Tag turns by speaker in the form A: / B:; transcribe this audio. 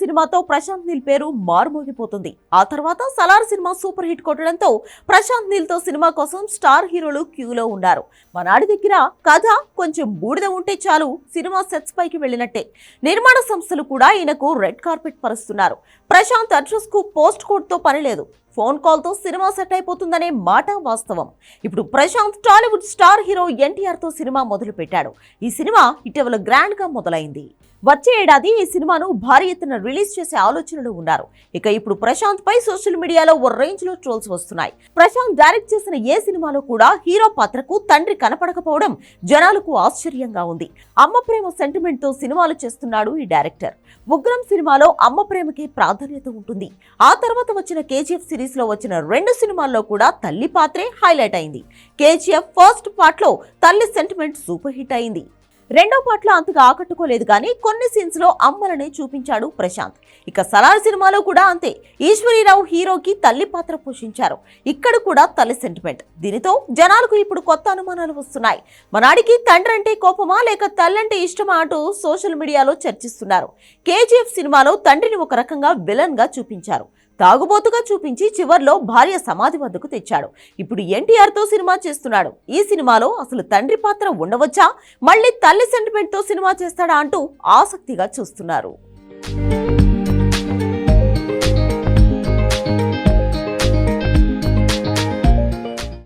A: సినిమాతో ప్రశాంత్ నీల్ పేరు మారుమోగిపోతుంది. ఆ తర్వాత సలార్ సినిమా సూపర్ హిట్ కొట్టడంతో ప్రశాంత్ నీల్తో సినిమా కోసం స్టార్ హీరోలు క్యూలో ఉన్నారు. మనాడి దగ్గర కథ కొంచెం బూడిద ఉంటే చాలు సినిమా సెట్స్ పైకి వెళ్ళినట్టే. నిర్మాణ సంస్థలు కూడా ఈయనకు రెడ్ కార్పెట్ పరుస్తున్నారు. ప్రశాంత్ అడ్రస్కు పోస్ట్ కోడ్తో పనిలేదు ఫోన్ కాల్తో సినిమా సెట్ అయిపోతుందనే మాట వాస్తవం. ఇప్పుడు ప్రశాంత్ టాలీవుడ్ స్టార్ హీరో ఎన్టీఆర్తో సినిమా మొదలు పెట్టాడు ఈ సినిమా ఇటీవల గ్రాండ్గా మొదలైంది. వచ్చే ఏడాది ఈ సినిమాను భారీ ఎత్తున రిలీజ్ చేసే ఆలోచనలు ఉన్నారు. ఇక ఇప్పుడు ప్రశాంత్ పై సోషల్ మీడియాలో ఓ రేంజ్లో ట్రోల్స్ వస్తున్నాయి. ప్రశాంత్ డైరెక్ట్ చేసిన ఏ సినిమాలో కూడా హీరో పాత్రకు తండ్రి కనపడకపోవడం జనాలకు ఆశ్చర్యంగా ఉంది. అమ్మ ప్రేమ సెంటిమెంట్తో సినిమాలు చేస్తున్నాడు ఈ డైరెక్టర్. ఉగ్రం సినిమాలో అమ్మ ప్రేమకి ప్రాధాన్యత ఉంటుంది. ఆ తర్వాత వచ్చిన కేజీఎఫ్ సిరీస్లో వచ్చిన రెండు సినిమాల్లో కూడా తల్లి పాత్రే హైలైట్ అయింది. కేజీఎఫ్ ఫస్ట్ పార్ట్లో తల్లి సెంటిమెంట్ సూపర్ హిట్ అయింది. రెండో పాటలో అంతగా ఆకట్టుకోలేదు కానీ కొన్ని సీన్స్లో అమ్మలనే చూపించాడు ప్రశాంత్. ఇక సలార్ సినిమాలో కూడా అంతే. ఈశ్వరీరావు హీరోకి తల్లి పాత్ర పోషించారు. ఇక్కడ కూడా తల్లి సెంటిమెంట్ దీనితో జనాలకు ఇప్పుడు కొత్త అనుమానాలు వస్తున్నాయి. మనాడికి తండ్రి అంటే కోపమా లేక తల్లంటే ఇష్టమా అంటూ సోషల్ మీడియాలో చర్చిస్తున్నారు. కేజీఎఫ్ సినిమాలో తండ్రిని ఒక రకంగా విలన్గా చూపించారు. తాగుబోతుగా చూపించి చివర్లో భార్య సమాధి వద్దకు తెచ్చాడు. ఇప్పుడు ఎన్టీఆర్తో సినిమా చేస్తున్నాడు. ఈ సినిమాలో అసలు తండ్రి పాత్ర ఉండవచ్చా? మళ్ళీ తల్లి సెంటిమెంట్తో సినిమా చేస్తాడా అంటూ ఆసక్తిగా చూస్తున్నారు.